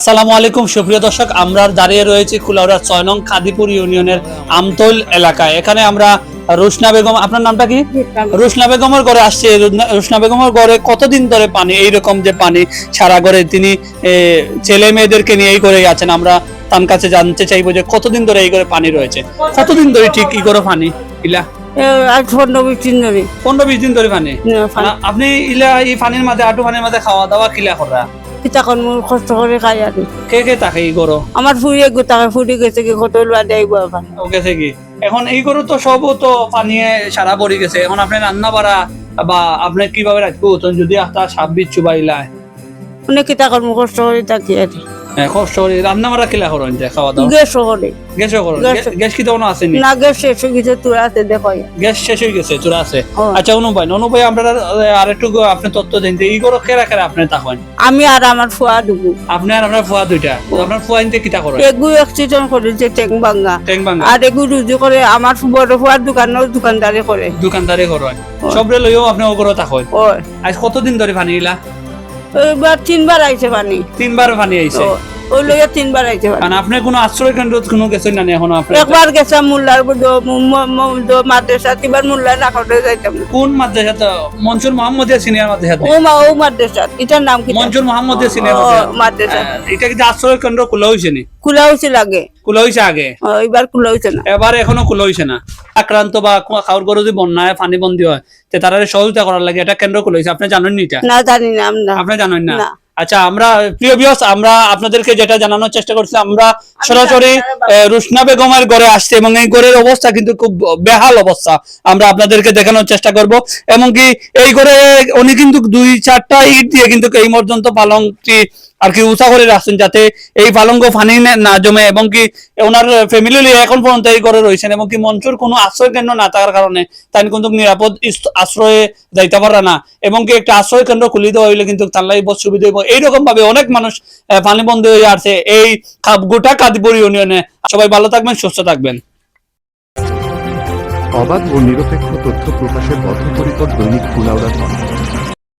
আসসালামু আলাইকুম সুপ্রিয় দর্শক। আমরা দাঁড়িয়ে রয়েছি কুলাউড়ার ছয় নং খাদিপুর ইউনিয়নের আমতল এলাকায়। এখানে আমরা রুশনা বেগম আপনার নামটা কি? রুশনা বেগমের ঘরে আসছে। রুশনা- বেগমের ঘরে কতদিন ধরে পানি এইরকম যে পানি সারা ঘরে তিনি ছেলে মেয়েদেরকে নিয়েই করে আছেন। আমরা তার কাছে জানতে চাইব যে কতদিন ধরে এই ঘরে পানি রয়েছে। কতদিন ধরে ঠিক কি করে পানি? ইলা? পনেরো বিশ দিন ধরে। পনেরো বিশ দিন ধরে পানি? আপনি ইলা এই পানির মাঝে আটু পানির মাঝে খাওয়া দাওয়া কিলা করা? কিতা মোৰ কষ্ট কৰি খাই আনি কে কে তাকে এই কৰো? আমার ফুরিয়ে গোটাকে ফুরি গেছে কি কত বাদে আইব আবার ও গেছে কি? এখন এই গরু তো সব তো পানিয়ে সারা পড়ে গেছে। এখন আপনি রান্না বাড়া বা আপনি কীভাবে রাখব যদি একটা সাপ বিচ্ছু বাইলা অনেক কিতা করব কষ্ট করে থাকি আর কষ্ট করে রান্না বাড়া কিলা করেন যে খাওয়া দাওয়া। গ্যাস করে গ্যাসও করো গ্যাস। গ্যাস কি তখন আসেনি? না গ্যাস শেষ হয়ে গেছে তোর আছে দেখো। গ্যাস শেষ হয়ে গেছে চুরা আছে। ও। অনুপায় অনুপায় আমরা আরেকটু আপনি তথ্য দিন যে এই গরু কেরা কেরা আপনি তখন আমি আর আমার ফুয়া আপনি আর আপনার ফুয়া দুইটা। আপনার ফুয়া ইনতে কিতা করে এগু অ্যাক্সিডেন্ট ট্যাং ভাঙা আর এগু রুজু করে আমার বড় ফুয়ার দোকানদারি করে। দোকানদারে করেন সবরে লইও আপনি তখন আজ কতদিন ধরে পানি ইলা তিনবার আইছে পানি। তিনবার পানি আইছে। ও, ওই লইয়া তিনবার আইছে পানি কারণ আপনি কোনো আশ্রয় কেন্দ্র কোনো গেছেন না এখন আপনি? একবার গেছিলাম মোল্লার মাদ্রাসা যাইতাম। কোন মাদ্রাসা তো মনসুর মোহাম্মদ সিনিয়র মাদ্রাসা ও মা ও মাদ্রাসা এটার নাম কি? মনসুর সিনিয়র মাদ্রাসা। মাদ্রাসা। এটা কিন্তু আশ্রয় কেন্দ্র খোলা হয়েছে নি? খোলা হয়েছে লাগে। খোলা হয়েছে আগে? এবার খোলা হয়েছে না। এবার এখনও খোলা হয়েছে না। আক্রান্ত বা কো- খাওয়ার গরু যদি বন্যায় পানি বন্দী হয় তে তারা সহযোগিতা করার লাগে। এটা কেন্দ্র খোলা হয়েছে আপনি জানেন নি এটা? না জানি না আপনি জানেন না। আচ্ছা আমরা প্রিয় বিয়স আমরা আপনাদেরকে যেটা জানানোর চেষ্টা করছি আমরা সরাসরি রুশনা বেগমের ঘরে আসছি এবং এই ঘরের অবস্থা কিন্তু খুব বেহাল অবস্থা। আমরা আপনাদেরকে দেখানোর চেষ্টা করব। এমনকি এই ঘরে উনি কিন্তু দুই চারটা ইট দিয়ে কিন্তু এই পর্যন্ত পালংটি আর কি উঁচা করে রাখছেন যাতে এই পালঙ্গ ফানি না- জমে এবং কি ওনার ফ্যামিলি এখন পর্যন্ত এই ঘরে রয়েছেন এবং কি মঞ্চুর কোনো আশ্রয় কেন্দ্র না থাকার কারণে তাই কিন্তু নিরাপদ আশ্রয়ে যাইতে পারে না এবং কি একটা আশ্রয় কেন্দ্র খুলি দেওয়া হইলে কিন্তু তার লাগে বহুত সুবিধা হইব। এইরকম ভাবে অনেক মানুষ পানি বন্ধ হয়ে আছে এই গোটা কাদিপুর ইউনিয়নে। সবাই ভালো থাকবেন, সুস্থ থাকবেন। অবাধ ও নিরপেক্ষ তথ্য প্রকাশের বদ্ধপরিকর দৈনিক কুলাউড়া